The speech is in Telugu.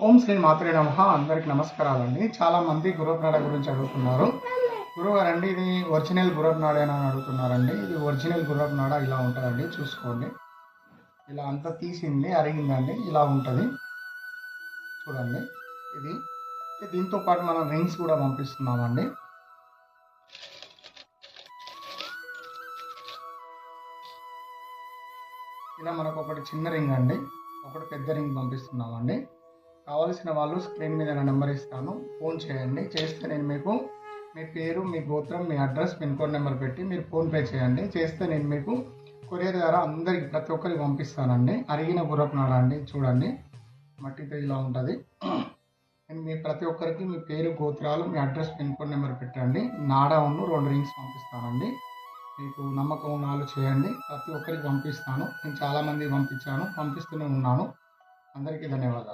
ఓం శ్రీ మాత్రే నమ. అందరికి నమస్కారాలండి. చాలా మంది గురునాడ గురించి అడుగుతున్నారు. గురుగారు అండి ఇది ఒరిజినల్ గురబ్నాడేనా అని అడుగుతున్నారండి. ఇది ఒరిజినల్ గురబ్నాడ ఇలా ఉంటుందండి. చూసుకోండి. ఇలా అంతా తీసింది అరిగిందండి. ఇలా ఉంటుంది. చూడండి. ఇది. దీంతో పాటు మనం రింగ్స్ కూడా పంపిస్తున్నామండి. ఇలా మనకు ఒకటి చిన్న రింగ్ అండి. ఒకటి పెద్ద రింగ్ పంపిస్తున్నామండి. కావాల్సిన వాళ్ళు స్క్రీన్ మీద నా నెంబర్ ఇస్తాను. ఫోన్ చేయండి. చేస్తే నేను మీకు మీ పేరు మీ గోత్రం మీ అడ్రస్ పిన్ కోడ్ నెంబర్ పెట్టి మీరు ఫోన్పే చేయండి. చేస్తే నేను మీకు కొరియర్ ద్వారా అందరికి ప్రతి ఒక్కరికి పంపిస్తానండి. అరిగిన గుర్రపునాడ అండి చూడండి మట్టితో ఇలా ఉంటుంది. నేను మీ ప్రతి ఒక్కరికి మీ పేరు గోత్రాలు మీ అడ్రస్ పిన్ కోడ్ నెంబర్ పెట్టండి. నాడా ఉన్న రెండు రింగ్స్ పంపిస్తానండి. మీకు నమ్మకం ఉన్నాలు చేయండి. ప్రతి ఒక్కరికి పంపిస్తాను. నేను చాలామంది పంపించాను. పంపిస్తూనే ఉన్నాను. అందరికీ ధన్యవాదాలు.